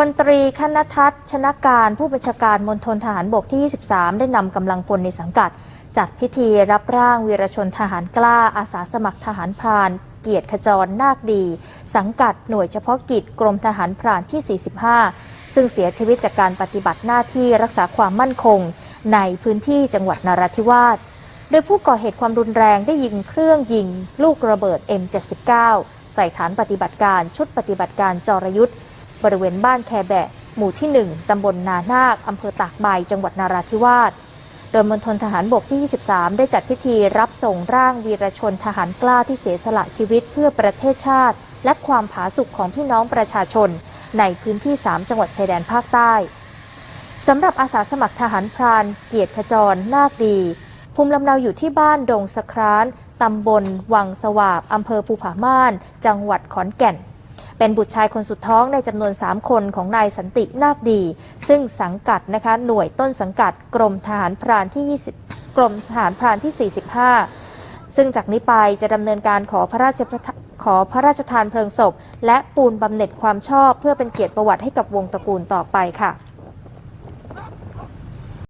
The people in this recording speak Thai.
พลตรีคณทัศน์ชนะการผู้บัญชาการมณฑลทหารบกที่ 23 ได้นำกำลังพลในสังกัด จัดพิธีรับร่างวีรชนทหารกล้าอาสาสมัครทหารพราน เกียรติขจรนาคดี สังกัดหน่วยเฉพาะกิจกรมทหารพรานที่ 45 ซึ่งเสียชีวิตจากการปฏิบัติหน้าที่รักษาความมั่นคง ในพื้นที่จังหวัดนราธิวาส โดยผู้ก่อเหตุความรุนแรงได้ยิงเครื่องยิง ลูกระเบิด M79 ใส่ฐานปฏิบัติการชุดปฏิบัติการจรยุทธ์ บริเวณบ้านแคแบะ หมู่ที่ 1 ตำบลนานาค อำเภอตากใบ จังหวัดนาราธิวาส โดยมณฑลทหารบกที่ 23 ได้จัดพิธีรับส่งร่างวีรชนทหารกล้าที่เสียสละชีวิตเพื่อประเทศชาติ และความผาสุกของพี่น้องประชาชน ในพื้นที่ 3 จังหวัดชายแดนภาคใต้สำหรับอาสาสมัครทหารพราน เกียรติขจร นาคดี ภูมิลำเนาอยู่ที่บ้านดงสะคราน ตำบล วังสวาบอำเภอภูผาม่าน จังหวัดขอนแก่น เป็นบุตรชายคนสุดท้องในจำนวน 3 คนของนายสันตินาคดี ซึ่งสังกัดนะคะหน่วยต้นสังกัดกรมทหารพรานที่ 20 กรมทหารพรานที่ 45 ซึ่งจากนี้ไปจะดำเนินการขอพระราชประทขอพระราชทานเพลิงศพ และปูนบำเหน็จความชอบเพื่อเป็นเกียรติประวัติให้กับวงตระกูลต่อไปค่ะ